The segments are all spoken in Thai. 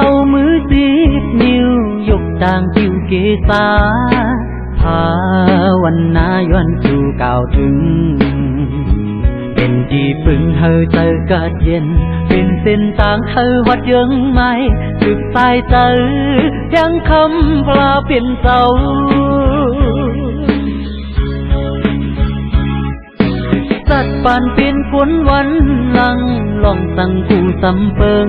สิบนิ้วยกต่างผิวเกษาภาวนาย้อนสู่กล่าวถึง เป็นที่พึ่งเฮอเจอกาดเย็น เป็นเส้นทางเฮอวัดยังไม่สุดสายเจอยังคำพลาเป็นเสาสัตว์ปานเป็นฝนวันลังลองสั่งกูสำเปิง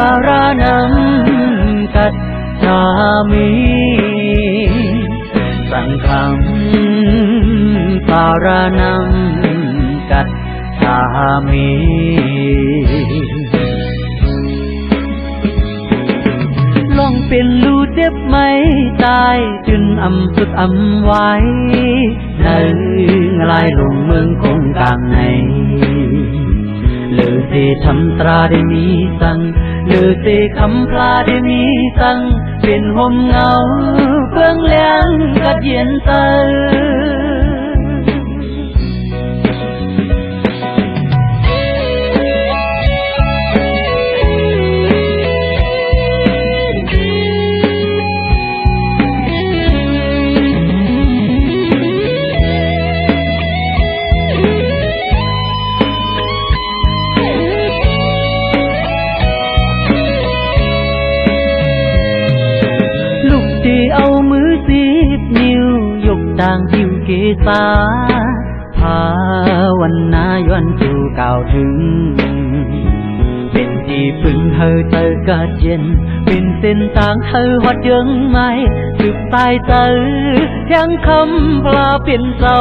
สารนังกัจฉามิสังฆังสารนังกัจฉามิลองเป็นลูเจ็บไหมตายจนอำสุดอำไว้ในลายลงเมืองคงกลางใน ลือสิทำตราได้มีสังเลือสิคำพลาได้มีสังเป็นห่มเงาเพื่องเลี้ยงกัดเย็นเตอ วยกต่างผิวเกษาภาวนาย้อนสู่กล่าวถึง เป็นที่พึ่งเฮอเจอกาดเย็น เป็นเส้นทางเฮอวัดยังไม่สุดตายเจอยังคำพลาเป็นเสา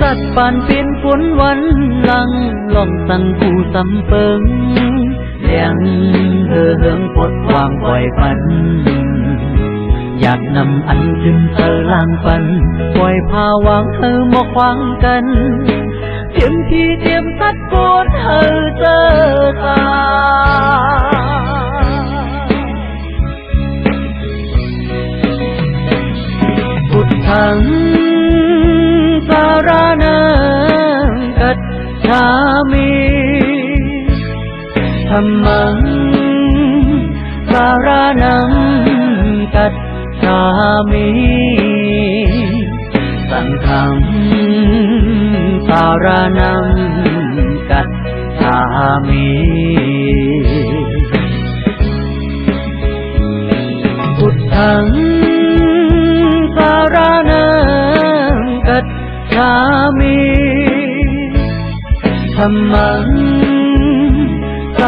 สัตว์ปานเป็นฝนวันหลังลองสั่งกูสำเปิงเลี้ย งเธอเฮืองปลดวางปล่อยปัน อยากนำอันจึงเธอล่างปัน ปล่อยพาวางเธอมาควางกันเตรียมที่เตรียมสัดโกนเธอเจอตาพุทธัง มังสารนังกัจฉามิสังฆังสารนังกัจฉามิพุทธังสารนังกัจฉามิธรรมัง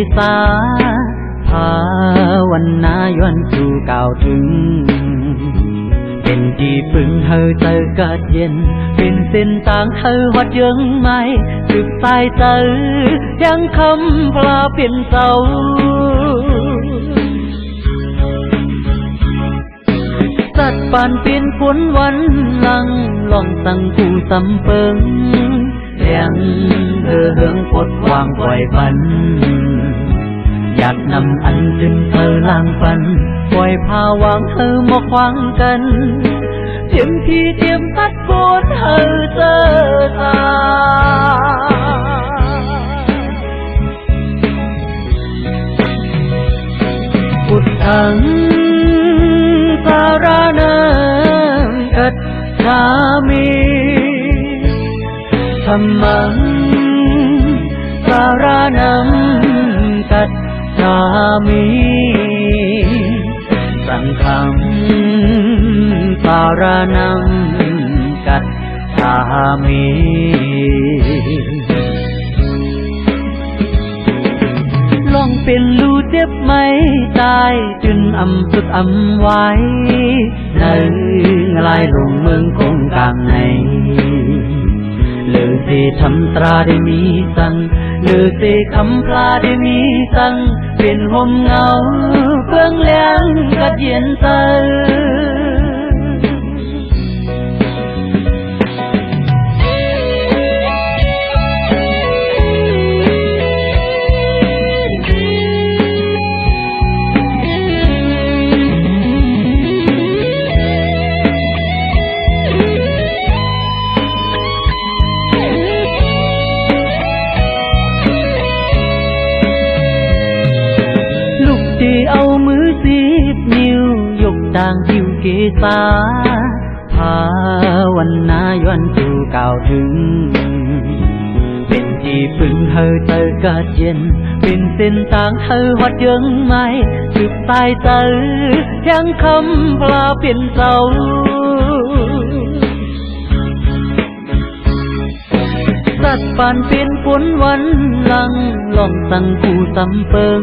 ผิวเกษาภาวนาย้อนสู่กล่าวถึง เป็นที่พึ่งเฮอเจอกาดเย็น เป็นเส้นทางเฮอวัดยังไม่สุดสายเจอยังคำพลาเป็นเสาสัตว์ปานเป็นฝนวันลังลองสั่งกูสำเปิงเลี้ยงเออเฮืองปดวางปล่อยปัน อยากนำอันจึงเธอล่างปันปล่อยพาวังเธอมาควางกันเทียมที่เทียมพัดโกนเธอเจอตาอุดทังสารานังอัดสามีธรรมังสารานัง จฉามิสังฆังสารนังกัจฉามิลองเป็นลูเจ็บไหมตายจนอำสุดอำไว้ในลายลงเมืองคงกลางในเลือเสทำตราได้มีสังเลือเสคำพลาได้มีสัง เป็นห่มเงาเพื่องเลี้ยงกัดเย็นเตอ ยกต่างผิวเกษาภาวันนาย้อนสู่กล่าวถึง เป็นที่พึ่งเธอเจอกาดเย็น เป็นเส้นทางเธอวัดยังไม่สืบตายเตอยังคำพลาเป็นเสาสัตว์ปานเป็นฝนวันลังลองสั่งผู้สำเปิง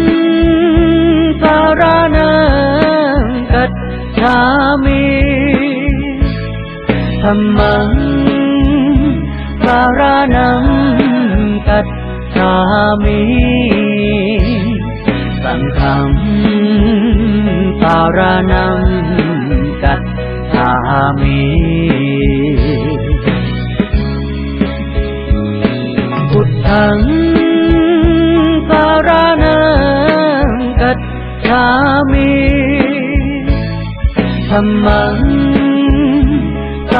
ธรรมังสารนังกัจฉามิสังฆังสารนังกัจฉามิพุทธังสารนังกัจฉามิธรรมัง